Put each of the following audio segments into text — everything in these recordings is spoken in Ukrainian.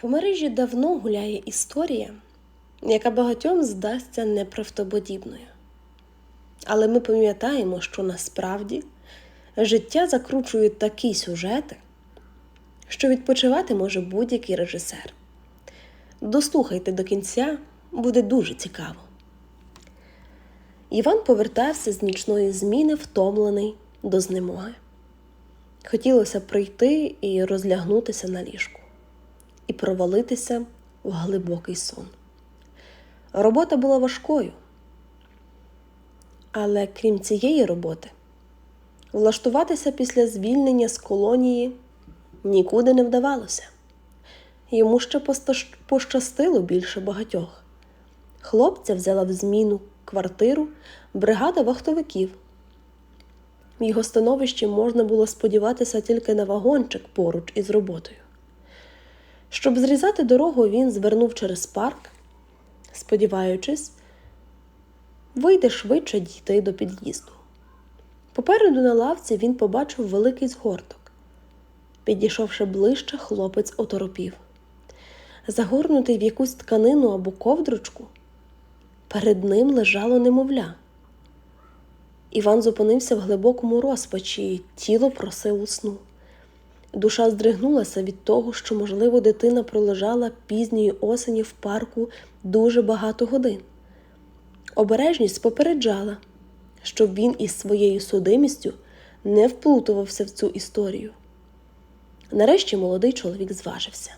По мережі давно гуляє історія, яка багатьом здасться неправдоподібною. Але ми пам'ятаємо, що насправді життя закручує такі сюжети, що відпочивати може будь-який режисер. Дослухайте до кінця, буде дуже цікаво. Іван повертався з нічної зміни, втомлений до знемоги. Хотілося прийти і розлягнутися на ліжку, і провалитися в глибокий сон. Робота була важкою, але крім цієї роботи, влаштуватися після звільнення з колонії нікуди не вдавалося. Йому ще пощастило більше багатьох. Хлопця взяла в зміну квартиру бригада вахтовиків. В його становищі можна було сподіватися тільки на вагончик поруч із роботою. Щоб зрізати дорогу, він звернув через парк, сподіваючись, вийде швидше дійти до під'їзду. Попереду на лавці він побачив великий згорток. Підійшовши ближче, хлопець оторопів. Загорнутий в якусь тканину або ковдрочку, перед ним лежало немовля. Іван зупинився в глибокому розпачі, тіло просило сну. Душа здригнулася від того, що, можливо, дитина пролежала пізньої осені в парку дуже багато годин. Обережність попереджала, щоб він із своєю судимістю не вплутувався в цю історію. Нарешті молодий чоловік зважився.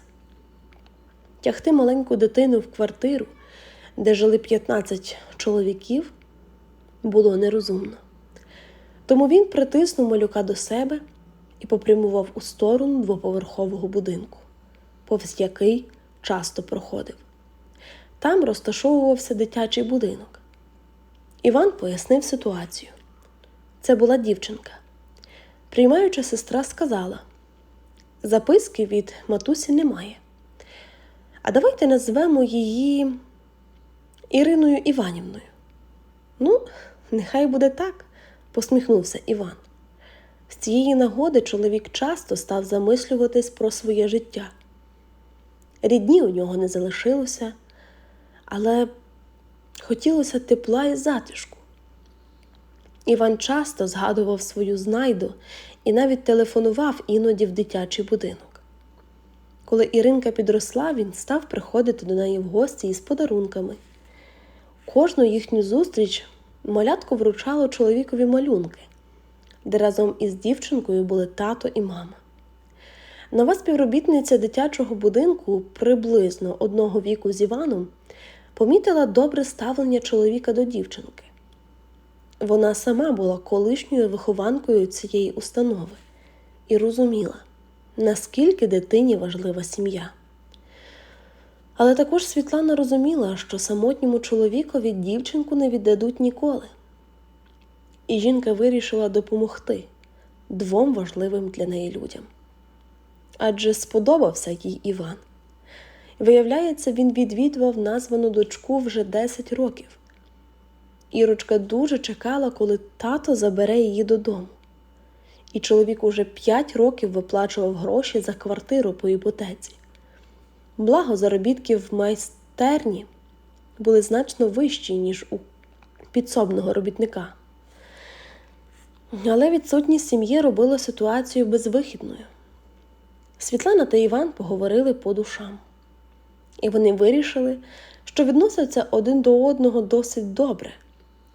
Тягти маленьку дитину в квартиру, де жили 15 чоловіків, було нерозумно. Тому він притиснув малюка до себе і попрямував у сторону двоповерхового будинку, повз який часто проходив. Там розташовувався дитячий будинок. Іван пояснив ситуацію. Це була дівчинка. Приймаюча сестра сказала: записки від матусі немає. А давайте назвемо її Іриною Іванівною. Ну, нехай буде так, посміхнувся Іван. З цієї нагоди чоловік часто став замислюватись про своє життя. Рідні у нього не залишилося, але хотілося тепла і затишку. Іван часто згадував свою знайду і навіть телефонував іноді в дитячий будинок. Коли Іринка підросла, він став приходити до неї в гості із подарунками. Кожну їхню зустріч малятко вручало чоловікові малюнки, де разом із дівчинкою були тато і мама. Нова співробітниця дитячого будинку приблизно одного віку з Іваном помітила добре ставлення чоловіка до дівчинки. Вона сама була колишньою вихованкою цієї установи і розуміла, наскільки дитині важлива сім'я. Але також Світлана розуміла, що самотньому чоловікові дівчинку не віддадуть ніколи. І жінка вирішила допомогти двом важливим для неї людям. Адже сподобався їй Іван. Виявляється, він відвідував названу дочку вже 10 років. Ірочка дуже чекала, коли тато забере її додому. І чоловік уже 5 років виплачував гроші за квартиру по іпотеці. Благо заробітки в майстерні були значно вищі, ніж у підсобного робітника. Але відсутність сім'ї робила ситуацію безвихідною. Світлана та Іван поговорили по душам, і вони вирішили, що відносяться один до одного досить добре,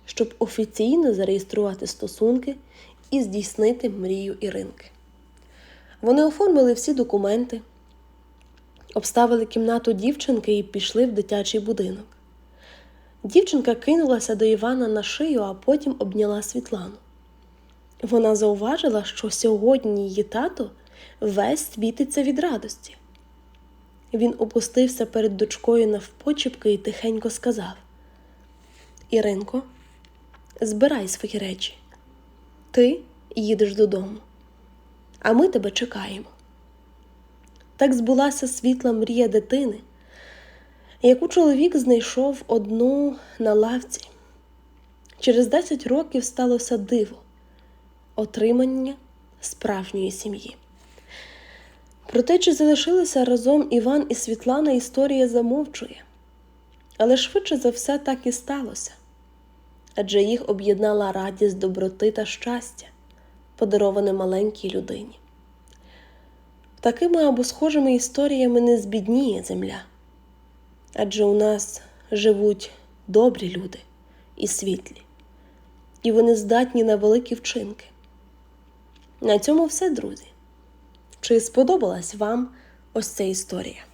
щоб офіційно зареєструвати стосунки і здійснити мрію Іринки. Вони оформили всі документи обставили кімнату дівчинки і пішли в дитячий будинок. Дівчинка кинулася до Івана на шию, а потім обняла Світлану. Вона зауважила, що сьогодні її тато весь світиться від радості. Він опустився перед дочкою навпочіпки і тихенько сказав: Іринко, збирай свої речі. Ти їдеш додому, а ми тебе чекаємо. Так збулася світла мрія дитини, яку чоловік знайшов одну на лавці. Через 10 років сталося диво отримання справжньої сім'ї. Про те, чи залишилися разом Іван і Світлана, історія замовчує. Але швидше за все так і сталося. Адже їх об'єднала радість доброти та щастя, подароване маленькій людині. Такими або схожими історіями не збідніє земля. Адже у нас живуть добрі люди і світлі, і вони здатні на великі вчинки. На цьому все, друзі. Чи сподобалась вам ось ця історія?